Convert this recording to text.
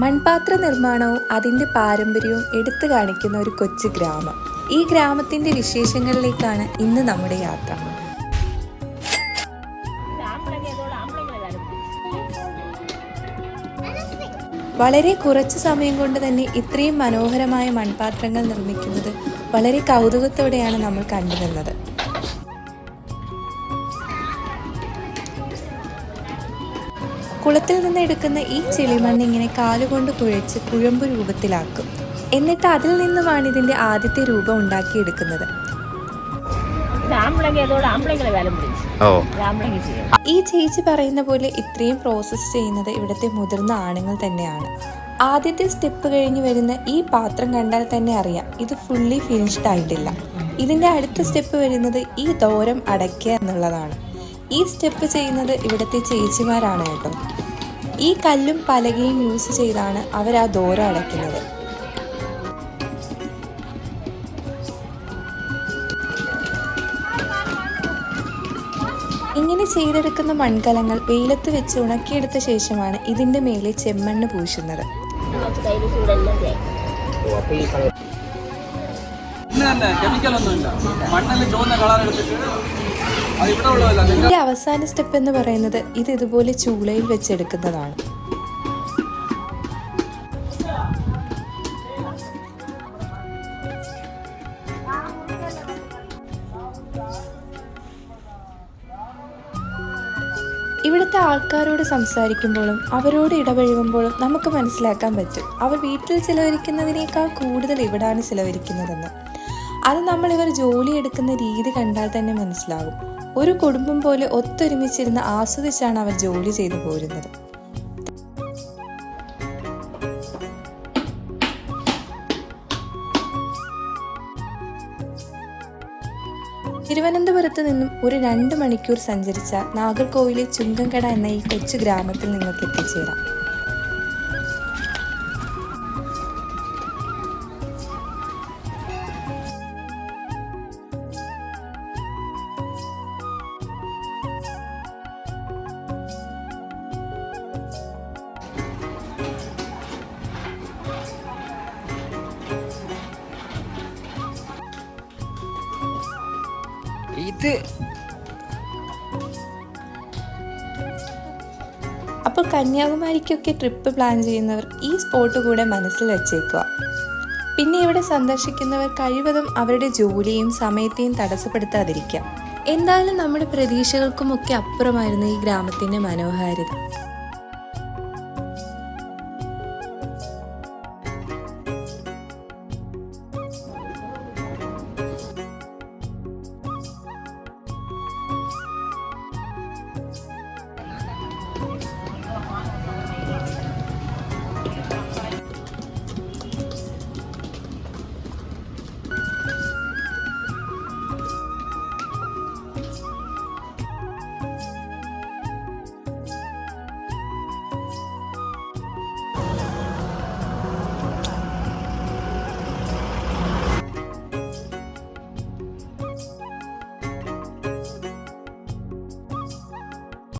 മൺപാത്ര നിർമ്മാണവും അതിന്റെ പാരമ്പര്യവും എടുത്തു കാണിക്കുന്ന ഒരു കൊച്ചു ഗ്രാമം. ഈ ഗ്രാമത്തിന്റെ വിശേഷങ്ങളിലേക്കാണ് ഇന്ന് നമ്മുടെ യാത്ര. വളരെ കുറച്ച് സമയം കൊണ്ട് തന്നെ ഇത്രയും മനോഹരമായ മൺപാത്രങ്ങൾ നിർമ്മിക്കുന്നത് വളരെ കൗതുകത്തോടെയാണ് നമ്മൾ കണ്ടുവന്നത് കുളത്തിൽ നിന്ന് എടുക്കുന്ന ഈ ചെളിമണ്ണ് ഇങ്ങനെ കാലുകൊണ്ട് കുഴച്ച് കുഴമ്പ് രൂപത്തിലാക്കും. എന്നിട്ട് അതിൽ നിന്നുമാണ് ഇതിന്റെ ആദ്യത്തെ രൂപം ഉണ്ടാക്കിയെടുക്കുന്നത്. ഈ ചേച്ചി പറയുന്ന പോലെ ഇത്രയും പ്രോസസ്സ് ചെയ്യുന്നത് ഇവിടുത്തെ മുതിർന്ന ആണുങ്ങൾ തന്നെയാണ്. ആദ്യത്തെ സ്റ്റെപ്പ് കഴിഞ്ഞ് വരുന്ന ഈ പാത്രം കണ്ടാൽ തന്നെ അറിയാം ഇത് ഫുള്ളി ഫിനിഷ്ഡ് ആയിട്ടില്ല. ഇതിന്റെ അടുത്ത സ്റ്റെപ്പ് വരുന്നത് ഈ ദോരം അടയ്ക്കുക എന്നുള്ളതാണ്. ഈ സ്റ്റെപ്പ് ചെയ്യുന്നത് ഇവിടുത്തെ ചേച്ചിമാരാണ് കേട്ടോ. ഈ കല്ലും പലകയും യൂസ് ചെയ്താണ് അവർ ആ ദോര അടയ്ക്കുന്നത്. ഇങ്ങനെ ചെയ്തെടുക്കുന്ന മൺകലങ്ങൾ വെയിലത്ത് വെച്ച് ഉണക്കിയെടുത്ത ശേഷമാണ് ഇതിന്റെ മേലെ ചെമ്മണ്ണ് പൂശുന്നത്. കെമിക്കൽ ഒന്നുമില്ല. മണ്ണിൽ ചുവന്ന കളർ എടുത്തിട്ട് ഇതിന്റെ അവസാന സ്റ്റെപ്പ് എന്ന് പറയുന്നത് ഇത് ഇതുപോലെ ചൂളയിൽ വെച്ചെടുക്കുന്നതാണ്. ഇവിടുത്തെ ആൾക്കാരോട് സംസാരിക്കുമ്പോഴും അവരോട് ഇടപഴകുമ്പോഴും നമുക്ക് മനസ്സിലാക്കാൻ പറ്റും. അവർ വീട്ടിൽ ചിലവഴിക്കുന്നതിനേക്കാൾ കൂടുതൽ ഇവിടാണ് ചിലവഴിക്കുന്നതെന്ന്. അത് നമ്മൾ ഇവർ ജോലി എടുക്കുന്ന രീതി കണ്ടാൽ തന്നെ മനസ്സിലാകും ഒരു കുടുംബം പോലെ ഒത്തൊരുമിച്ചിരുന്ന് ആസ്വദിച്ചാണ് അവർ ജോലി ചെയ്തു പോരുന്നത്. തിരുവനന്തപുരത്ത് നിന്നും ഒരു രണ്ട് മണിക്കൂർ സഞ്ചരിച്ച നാഗർകോവിലെ ചുങ്കംകട എന്ന ഈ കൊച്ചു ഗ്രാമത്തിൽ നിങ്ങൾക്ക് എത്തിച്ചേരാം. ഇത് അപ്പോൾ കന്യാകുമാരിക്കൊക്കെ ട്രിപ്പ് പ്ലാൻ ചെയ്യുന്നവർ ഈ സ്പോട്ട് കൂടെ മനസ്സിൽ വെച്ചേക്കുക. പിന്നെ ഇവിടെ സന്ദർശിക്കുന്നവർ കഴിവതും അവരുടെ ജോലിയും സമയത്തെയും തടസ്സപ്പെടുത്താതിരിക്കുക. എന്തായാലും നമ്മുടെ പ്രതീക്ഷകൾക്കുമൊക്കെ അപ്പുറമായിരുന്നു ഈ ഗ്രാമത്തിന്റെ മനോഹാരിത.